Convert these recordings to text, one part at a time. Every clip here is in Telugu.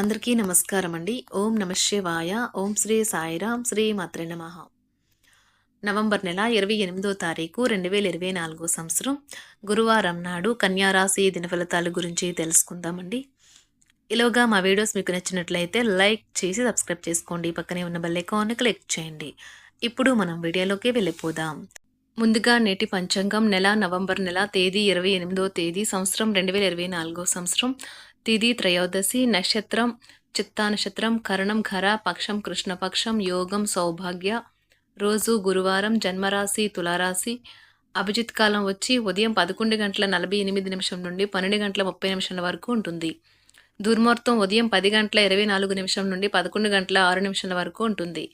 అందరికీ నమస్కారం అండి ఓం నమ శివాయ. ఓం శ్రీ సాయిరాం. శ్రీ మాత్రే నమ. నవంబర్ నెల ఇరవై ఎనిమిదో తారీఖు రెండు వేల ఇరవై నాలుగో సంవత్సరం. గురువారం నాడు కన్యారాశి దిన ఫలితాల గురించి తెలుసుకుందామండి. ఇలాగా మా వీడియోస్ మీకు నచ్చినట్లయితే లైక్ చేసి సబ్స్క్రైబ్ చేసుకోండి. పక్కనే ఉన్న బెల్ క్లిక్ చేయండి. ఇప్పుడు మనం వీడియోలోకి వెళ్ళిపోదాం. ముందుగా నేటి పంచాంగం నెల నవంబర్ నెల తేదీ ఇరవై ఎనిమిదో తేదీ సంవత్సరం రెండు వేల ఇరవై నాలుగో సంవత్సరం. తిథి త్రయోదశి నక్షత్రం చిత్తానక్షత్రం కరణం ఘర పక్షం కృష్ణపక్షం యోగం సౌభాగ్య. రోజు గురువారం జన్మరాశి తులారాశి. అభిజిత్ కాలం వచ్చి ఉదయం పదకొండు గంటల నలభై ఎనిమిది నిమిషం నుండి పన్నెండు గంటల ముప్పై నిమిషాల వరకు ఉంటుంది. దుర్ముహూర్తం ఉదయం పది గంటల ఇరవై నాలుగు నిమిషం నుండి పదకొండు గంటల ఆరు నిమిషాల వరకు ఉంటుంది.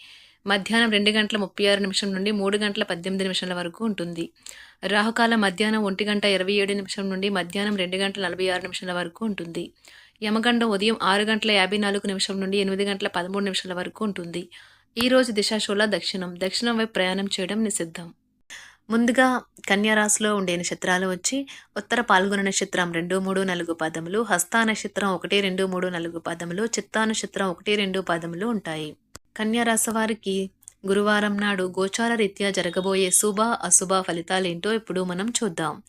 మధ్యాహ్నం రెండు గంటల ముప్పై ఆరు నిమిషం నుండి మూడు గంటల పద్దెనిమిది నిమిషాల వరకు ఉంటుంది. రాహుకాలం మధ్యాహ్నం ఒంటి గంట ఇరవై ఏడు నిమిషం నుండి మధ్యాహ్నం రెండు గంటల నలభై ఆరు నిమిషాల వరకు ఉంటుంది. యమగండం ఉదయం ఆరు గంటల యాభై నాలుగు నిమిషం నుండి ఎనిమిది గంటల పదమూడు నిమిషాల వరకు ఉంటుంది. ఈ రోజు దిశాశూల దక్షిణం. దక్షిణం వైపు ప్రయాణం చేయడం నిషిద్ధం. ముందుగా కన్యారాశిలో ఉండే నక్షత్రాలు వచ్చి ఉత్తర పాల్గొన నక్షత్రం రెండు మూడు నాలుగు పదములు హస్తా నక్షత్రం ఒకటి రెండు మూడు నాలుగు పదములు చిత్తా నక్షత్రం ఒకటి రెండు పదములు ఉంటాయి. కన్యారాశి వారికి గురువారం నాడు గోచార రీత్యా జరగబోయే శుభ అశుభ ఫలితాలేంటో ఇప్పుడు మనం చూద్దాం.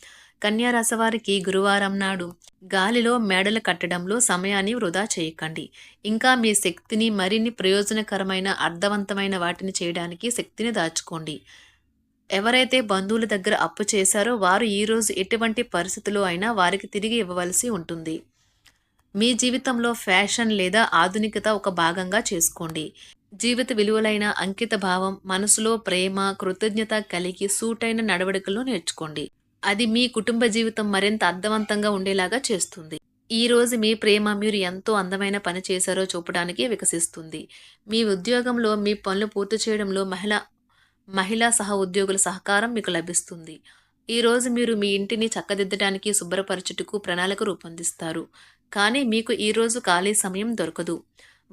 కన్యారాశి వారికి గురువారం నాడు గాలిలో మేడలు కట్టడంలో సమయాన్ని వృధా చేయకండి. ఇంకా మీ శక్తిని మరిన్ని ప్రయోజనకరమైన అర్థవంతమైన వాటిని చేయడానికి శక్తిని దాచుకోండి. ఎవరైతే బంధువుల దగ్గర అప్పు చేశారో వారు ఈరోజు ఎటువంటి పరిస్థితుల్లో అయినా వారికి తిరిగి ఇవ్వవలసి ఉంటుంది. మీ జీవితంలో ఫ్యాషన్ లేదా ఆధునికత ఒక భాగంగా చేసుకోండి. జీవిత విలువలైన అంకిత భావం మనసులో ప్రేమ కృతజ్ఞత కలిగి సూటైన నడవడికలు నేర్చుకోండి. అది మీ కుటుంబ జీవితం మరింత అర్థవంతంగా ఉండేలాగా చేస్తుంది. ఈ రోజు మీ ప్రేమ మీరు ఎంతో అందమైన పని చేశారో చూపడానికి వికసిస్తుంది. మీ ఉద్యోగంలో మీ పనులు పూర్తి చేయడంలో మహిళ మహిళా సహ ఉద్యోగుల సహకారం మీకు లభిస్తుంది. ఈ రోజు మీరు మీ ఇంటిని చక్కదిద్దడానికి శుభ్రపరచుటకు ప్రణాళిక రూపొందిస్తారు. కానీ మీకు ఈరోజు ఖాళీ సమయం దొరకదు.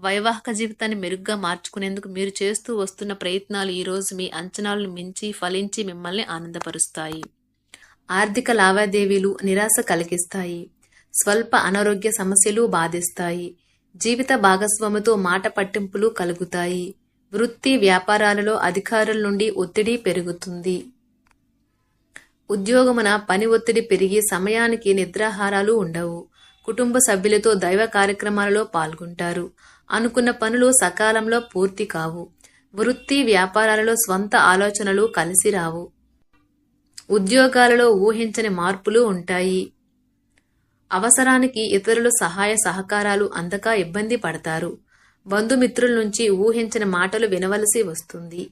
వైవాహిక జీవితాన్ని మెరుగ్గా మార్చుకునేందుకు మీరు చేస్తూ వస్తున్న ప్రయత్నాలు ఈరోజు మీ అంచనాలను మించి ఫలించి మిమ్మల్ని ఆనందపరుస్తాయి. ఆర్థిక లావాదేవీలు నిరాశ కలిగిస్తాయి. స్వల్ప అనారోగ్య సమస్యలు బాధిస్తాయి. జీవిత భాగస్వామితో మాట పట్టింపులు కలుగుతాయి. వృత్తి వ్యాపారాలలో అధికారుల నుండి ఒత్తిడి పెరుగుతుంది. ఉద్యోగమున పని ఒత్తిడి పెరిగి సమయానికి నిద్రాహారాలు ఉండవు. కుటుంబ సభ్యులతో దైవ కార్యక్రమాలలో పాల్గొంటారు. అనుకున్న పనులు సకాలంలో పూర్తి కావు. వృత్తి వ్యాపారాలలో స్వంత ఆలోచనలు కలిసి రావు. ఉద్యోగాలలో ఊహించని మార్పులు ఉంటాయి. అవసరానికి ఇతరుల సహాయ సహకారాలు అందక ఇబ్బంది పడతారు. బంధుమిత్రుల నుంచి ఊహించని మాటలు వినవలసి వస్తుంది.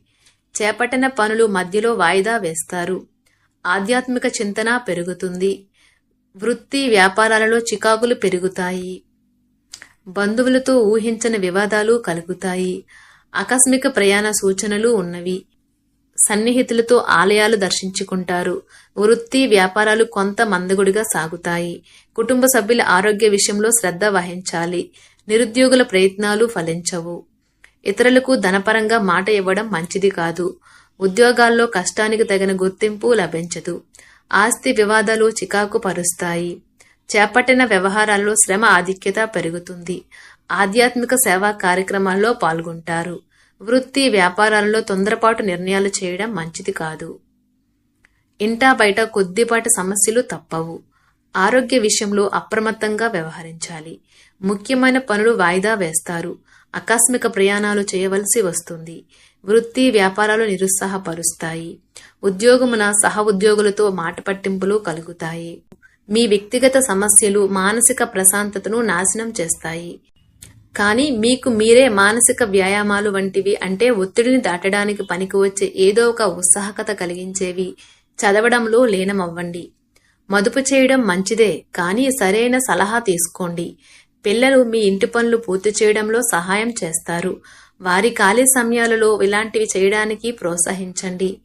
చేపట్టిన పనులు మధ్యలో వాయిదా వేస్తారు. ఆధ్యాత్మిక చింతన పెరుగుతుంది. వృత్తి వ్యాపారాలలో చికాకులు పెరుగుతాయి. బంధువులతో ఊహించని వివాదాలు కలుగుతాయి. ఆకస్మిక ప్రయాణ సూచనలు ఉన్నవి. సన్నిహితులతో ఆలయాలు దర్శించుకుంటారు. వృత్తి వ్యాపారాలు కొంత మందగుడిగా సాగుతాయి. కుటుంబ సభ్యుల ఆరోగ్య విషయంలో శ్రద్ధ వహించాలి. నిరుద్యోగుల ప్రయత్నాలు ఫలించవు. ఇతరులకు ధనపరంగా మాట ఇవ్వడం మంచిది కాదు. ఉద్యోగాల్లో కష్టానికి తగిన గుర్తింపు లభించదు. ఆస్తి వివాదాలు చికాకు పరుస్తాయి చేపట్టిన వ్యవహారాల్లో శ్రమ ఆధిక్యత పెరుగుతుంది. ఆధ్యాత్మిక సేవా కార్యక్రమాల్లో పాల్గొంటారు. వృత్తి వ్యాపారాలలో తొందరపాటు నిర్ణయాలు చేయడం మంచిది కాదు. ఇంటా బయట కొద్దిపాటి సమస్యలు తప్పవు. ఆరోగ్య విషయంలో అప్రమత్తంగా వ్యవహరించాలి. ముఖ్యమైన పనులు వాయిదా వేస్తారు. ఆకస్మిక ప్రయాణాలు చేయవలసి వస్తుంది. వృత్తి వ్యాపారాలు నిరుత్సాహపరుస్తాయి. ఉద్యోగమున సహ ఉద్యోగులతో మాట పట్టింపులు కలుగుతాయి. మీ వ్యక్తిగత సమస్యలు మానసిక ప్రశాంతతను నాశనం చేస్తాయి. కానీ మీకు మీరే మానసిక వ్యాయామాలు వంటివి అంటే ఒత్తిడిని దాటడానికి పనికి వచ్చే ఏదో ఒక ఉత్సాహకత కలిగించేవి. చదవడంలో లీనమవ్వండి. మదుపు చేయడం మంచిదే కానీ సరైన సలహా తీసుకోండి. పిల్లలు మీ ఇంటి పనులు పూర్తి చేయడంలో సహాయం చేస్తారు. వారి ఖాళీ సమయాలలో ఇలాంటివి చేయడానికి ప్రోత్సహించండి.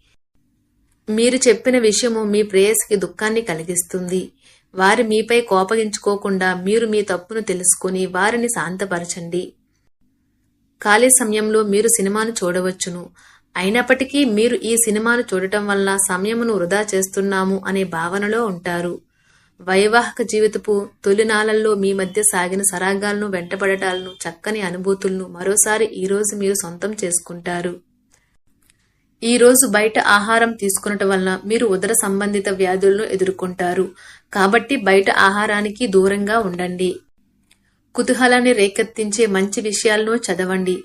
మీరు చెప్పిన విషయము మీ ప్రేయస్కి దుఃఖాన్ని కలిగిస్తుంది. వారి మీపై కోపగించుకోకుండా మీరు మీ తప్పును తెలుసుకుని వారిని శాంతపరచండి. ఖాళీ సమయంలో మీరు సినిమాను చూడవచ్చును. అయినప్పటికీ మీరు ఈ సినిమాను చూడటం వల్ల సమయమును వృధా చేస్తున్నాము అనే భావనలో ఉంటారు. వైవాహిక జీవితపు తొలినాళ్ళలో మీ మధ్య సాగిన సరాగాలను వెంటపడటాలను చక్కని అనుభూతులను మరోసారి ఈరోజు మీరు సొంతం చేసుకుంటారు. ఈ రోజు బయట ఆహారం తీసుకునటం వలన మీరు ఉదర సంబంధిత వ్యాధులను ఎదుర్కొంటారు. కాబట్టి బయట ఆహారానికి దూరంగా ఉండండి. కుతూహలాన్ని రేకెత్తించే మంచి విషయాలను చదవండి.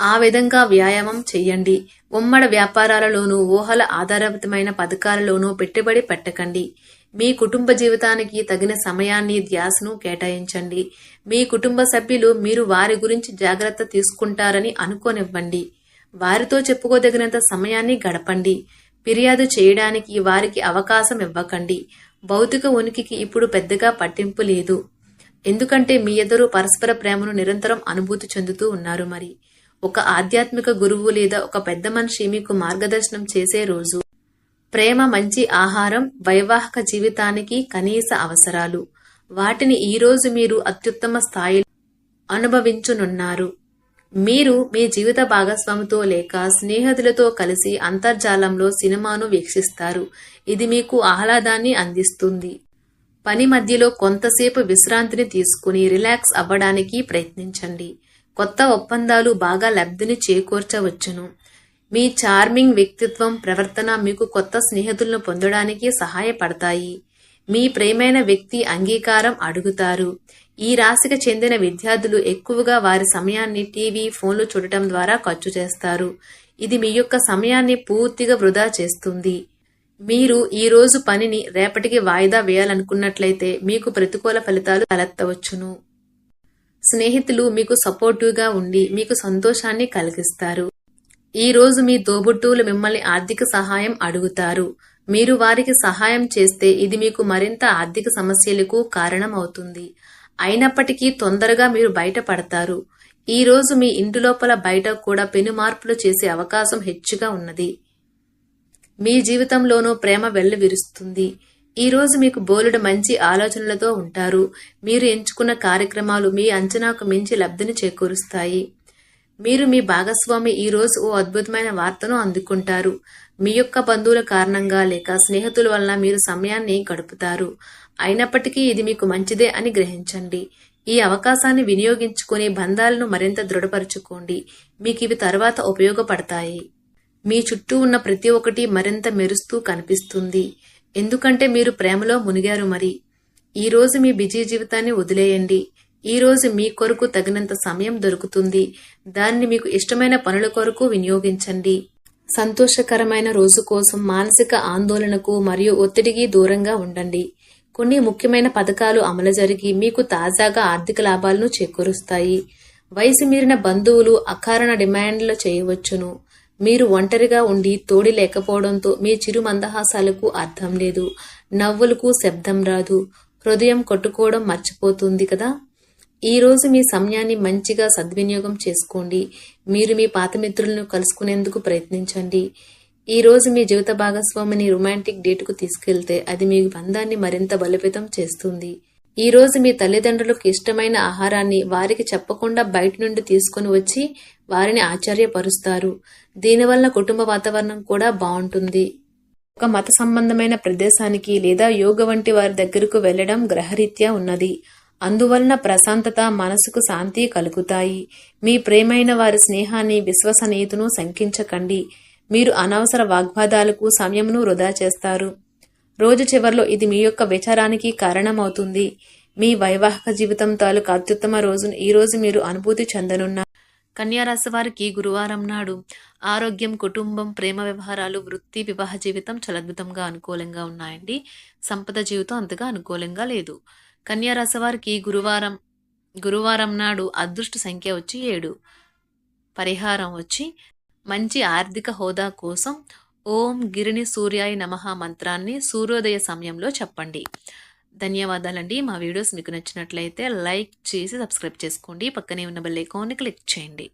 ఆ విధంగా వ్యాయామం చెయ్యండి ఉమ్మడ వ్యాపారాలలోనూ ఊహల ఆధారితమైన పథకాలలోనూ పెట్టుబడి పెట్టకండి. మీ కుటుంబ జీవితానికి తగిన సమయాన్ని ధ్యాసను కేటాయించండి. మీ కుటుంబ సభ్యులు మీరు వారి గురించి జాగ్రత్త తీసుకుంటారని అనుకోనివ్వండి. వారితో చెప్పుకోదగినంత సమయాన్ని గడపండి. ఫిర్యాదు చేయడానికి వారికి అవకాశం ఇవ్వకండి. భౌతిక ఉనికికి ఇప్పుడు పెద్దగా పట్టింపు లేదు. ఎందుకంటే మీ ఇద్దరు పరస్పర ప్రేమను నిరంతరం అనుభూతి చెందుతూ ఉన్నారు మరి. ఒక ఆధ్యాత్మిక గురువు లేదా ఒక పెద్ద మనిషి మీకు మార్గదర్శనం చేసే రోజు. ప్రేమ మంచి ఆహారం వైవాహిక జీవితానికి కనీస అవసరాలు. వాటిని ఈ రోజు మీరు అత్యుత్తమ స్థాయిలో అనుభవించునున్నారు. మీరు మీ జీవిత భాగస్వామితో లేక స్నేహితులతో కలిసి అంతర్జాలంలో సినిమాను వీక్షిస్తారు. ఇది మీకు ఆహ్లాదాన్ని అందిస్తుంది. పని మధ్యలో కొంతసేపు విశ్రాంతిని తీసుకుని రిలాక్స్ అవ్వడానికి ప్రయత్నించండి. కొత్త ఒప్పందాలు బాగా లబ్ధిని చేకూర్చవచ్చును. మీ చార్మింగ్ వ్యక్తిత్వం ప్రవర్తన మీకు కొత్త స్నేహితులను పొందడానికి సహాయపడతాయి. మీ ప్రేమైన వ్యక్తి అంగీకారం అడుగుతారు. ఈ రాశికి చెందిన విద్యార్థులు ఎక్కువగా వారి సమయాన్ని టీవీ ఫోన్లు చూడటం ద్వారా ఖర్చు చేస్తారు. ఇది మీ యొక్క సమయాన్ని పూర్తిగా వృధా చేస్తుంది. మీరు ఈ రోజు పనిని రేపటికి వాయిదా వేయాలనుకున్నట్లయితే మీకు ప్రతికూల ఫలితాలు తలెత్తవచ్చును. స్నేహితులు మీకు సపోర్టివ్గా ఉండి మీకు సంతోషాన్ని కలిగిస్తారు. ఈ రోజు మీ తోబుట్టువులు మిమ్మల్ని ఆర్థిక సహాయం అడుగుతారు. మీరు వారికి సహాయం చేస్తే ఇది మీకు మరింత ఆర్థిక సమస్యలకు కారణం అవుతుంది అయినప్పటికీ తొందరగా మీరు బయటపడతారు. ఈ రోజు మీ ఇంటి లోపల బయట కూడా పెను మార్పులు చేసే అవకాశం హెచ్చుగా ఉన్నది. మీ జీవితంలోనూ ప్రేమ వెల్లువిరుస్తుంది ఈ రోజు మీకు బోలెడు మంచి ఆలోచనలతో ఉంటారు. మీరు ఎంచుకున్న కార్యక్రమాలు మీ అంచనాకు మించి లబ్ధిని చేకూరుస్తాయి. మీరు మీ భాగస్వామి ఈ రోజు ఓ అద్భుతమైన వార్తను అందుకుంటారు. మీ యొక్క బంధువుల కారణంగా లేక స్నేహితుల వలన మీరు సమయాన్ని గడుపుతారు. అయినప్పటికీ ఇది మీకు మంచిదే అని గ్రహించండి. ఈ అవకాశాన్ని వినియోగించుకుని బంధాలను మరింత దృఢపరుచుకోండి. మీకు ఇవి తర్వాత ఉపయోగపడతాయి. మీ చుట్టూ ఉన్న ప్రతి ఒక్కటి మరింత మెరుస్తూ కనిపిస్తుంది. ఎందుకంటే మీరు ప్రేమలో మునిగారు మరి. ఈ రోజు మీ బిజీ జీవితాన్ని వదిలేయండి. ఈ రోజు మీ కొరకు తగినంత సమయం దొరుకుతుంది. దాన్ని మీకు ఇష్టమైన పనుల కొరకు వినియోగించండి. సంతోషకరమైన రోజు కోసం మానసిక ఆందోళనకు మరియు ఒత్తిడికి దూరంగా ఉండండి. కొన్ని ముఖ్యమైన పథకాలు అమలు జరిగి మీకు తాజాగా ఆర్థిక లాభాలను చేకూరుస్తాయి. వయసు మీరిన బంధువులు అకారణ డిమాండ్లు చేయవచ్చును. మీరు ఒంటరిగా ఉండి తోడి లేకపోవడంతో మీ చిరు మందహాసాలకు అర్థం లేదు. నవ్వులకు శబ్దం రాదు. హృదయం కొట్టుకోవడం మర్చిపోతుంది కదా? ఈరోజు మీ సమయాన్ని మంచిగా సద్వినియోగం చేసుకోండి. మీరు మీ పాత మిత్రులను కలుసుకునేందుకు ప్రయత్నించండి. ఈ రోజు మీ జీవిత భాగస్వామిని రొమాంటిక్ డేటుకు తీసుకెళ్తే అది మీ బంధాన్ని మరింత బలోపేతం చేస్తుంది. ఈ రోజు మీ తల్లిదండ్రులకు ఇష్టమైన ఆహారాన్ని వారికి చెప్పకుండా బయట నుండి తీసుకుని వచ్చి వారిని ఆశ్చర్యపరుస్తారు. దీనివల్ల కుటుంబ వాతావరణం కూడా బాగుంటుంది. ఒక మత సంబంధమైన ప్రదేశానికి లేదా యోగ వంటి వారి దగ్గరకు వెళ్ళడం గ్రహరీత్యా ఉన్నది. అందువలన ప్రశాంతత మనసుకు శాంతి కలుగుతాయి. మీ ప్రేమైన వారి స్నేహాన్ని విశ్వసనీయతను శంకించకండి. మీరు అనవసర వాగ్వాదాలకు సమయమును వృధా చేస్తారు. రోజు చివరిలో ఇది మీ యొక్క విచారానికి కారణమవుతుంది. మీ వైవాహిక జీవితం తాలూకు అత్యుత్తమ రోజును ఈ రోజు మీరు అనుభూతి చెందనున్నారు. కన్యారాశి వారికి గురువారం నాడు ఆరోగ్యం కుటుంబం ప్రేమ వ్యవహారాలు వృత్తి వివాహ జీవితం చలద్భుతంగా అనుకూలంగా ఉన్నాయండి. సంపద జీవితం అంతగా అనుకూలంగా లేదు. కన్యారాశి వారికి గురువారం గురువారం నాడు అదృష్ట సంఖ్య వచ్చి ఏడు. పరిహారం వచ్చి మంచి ఆర్థిక హోదా కోసం ఓం గిరిని సూర్యాయ నమ మంత్రాన్ని సూర్యోదయ సమయంలో చెప్పండి. ధన్యవాదాలండి. మా వీడియోస్ మీకు నచ్చినట్లయితే లైక్ చేసి సబ్స్క్రైబ్ చేసుకోండి. పక్కనే ఉన్న బెల్ ఐకాన్ని క్లిక్ చేయండి.